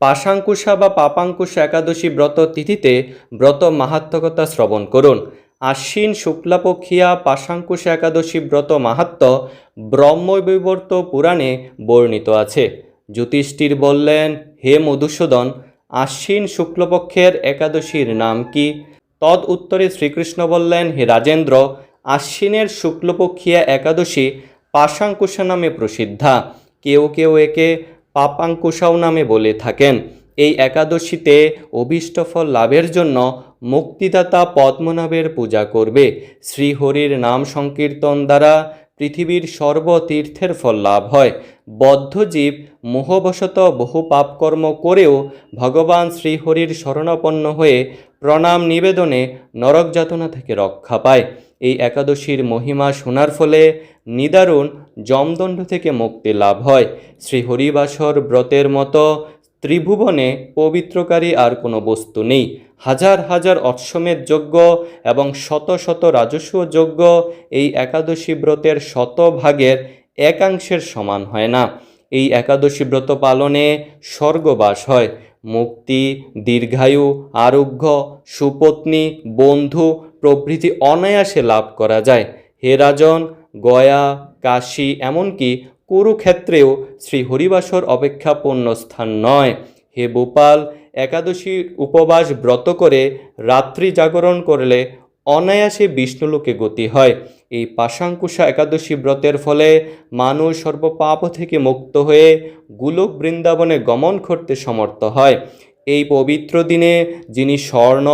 পাশাঙ্কুশা বা পাপাঙ্কুশ একাদশী ব্রত তিথিতে ব্রত মাহাত্মকতা শ্রবণ করুন। আশ্বিন শুক্লাপক্ষিয়া পাশাঙ্কুশ একাদশী ব্রত মাহাত্ম ব্রহ্মবিবর্ত পুরাণে বর্ণিত আছে। যুধিষ্ঠির বললেন, হে মধুসূদন, আশ্বিন শুক্লপক্ষের একাদশীর নাম কি? তদ উত্তরে শ্রীকৃষ্ণ বললেন, হে রাজেন্দ্র, আশ্বিনের শুক্লপক্ষিয়া একাদশী পাশাঙ্কুশা নামে প্রসিদ্ধা। কেউ কেউ একে পাপাঙ্কুশাও নামে বলে থাকেন। এই একাদশীতে অভীষ্টফল লাভের জন্য মুক্তিদাতা পদ্মনাভের পূজা করবে। শ্রীহরির নাম সংকীর্তন দ্বারা পৃথিবীর সর্বতীর্থের ফল লাভ হয়। বদ্ধজীব মোহবশত বহু পাপকর্ম করেও ভগবান শ্রীহরির শরণাপন্ন হয়ে প্রণাম নিবেদনে নরক যাতনা থেকে রক্ষা পায়। এই একাদশীর মহিমা শোনার ফলে নিদারুণ যমদণ্ড থেকে মুক্তি লাভ হয়। শ্রীহরিবাসর ব্রতের মতো ত্রিভুবনে পবিত্রকারী আর কোনো বস্তু নেই। হাজার হাজার অশ্বমেধ যজ্ঞ এবং শত শত রাজস্ব যজ্ঞ এই একাদশী ব্রতের শতভাগের একাংশের সমান হয় না। এই একাদশী ব্রত পালনে স্বর্গবাস হয়। মুক্তি, দীর্ঘায়ু, আরোগ্য, সুপত্নী, বন্ধু প্রভৃতি অনায়াসে লাভ করা যায়। হে রাজন, গয়া, কাশী এমনকি কুরুক্ষেত্রেও শ্রী হরিবাসর অপেক্ষা পূর্ণ স্থান নয়। হে গোপাল একাদশীর উপবাস ব্রত করে রাত্রি জাগরণ করলে অনায়াসে বিষ্ণুলোকে গতি হয়। এই পাশাঙ্কুশা একাদশী ব্রতের ফলে মানুষ সর্বপাপ থেকে মুক্ত হয়ে গোলক বৃন্দাবনে গমন করতে সমর্থ হয়। এই পবিত্র দিনে যিনি স্বর্ণ,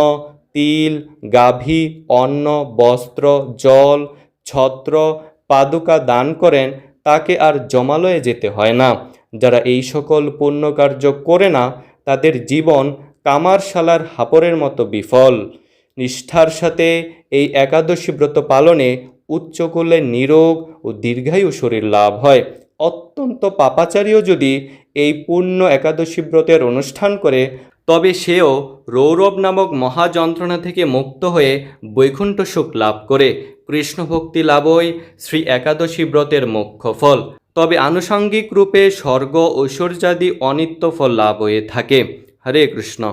তিল, গাভী, অন্ন, বস্ত্র, জল, ছত্র, পাদুকা দান করেন তাকে আর জমালয়ে যেতে হয় না। যারা এই সকল পুণ্য কার্য করে না, তাদের জীবন কামারশালার হাপরের মতো বিফল। নিষ্ঠার সাথে এই একাদশী ব্রত পালনে উচ্চকূলে নিরোগ ও দীর্ঘায়ু শরীর লাভ হয়। অত্যন্ত পাপাচারীও যদি এই পূর্ণ একাদশী ব্রতের অনুষ্ঠান করে তবে সেও রৌরব নামক মহাযন্ত্রণা থেকে মুক্ত হয়ে বৈকুণ্ঠ সুখ লাভ করে কৃষ্ণভক্তি লাভই শ্রী একাদশী ব্রতের মুখ্য ফল। তবে আনুষঙ্গিক রূপে স্বর্গ ঐশ্বর্যাদি অনিত্য ফল লাভ হয়ে থাকে। হরে কৃষ্ণ।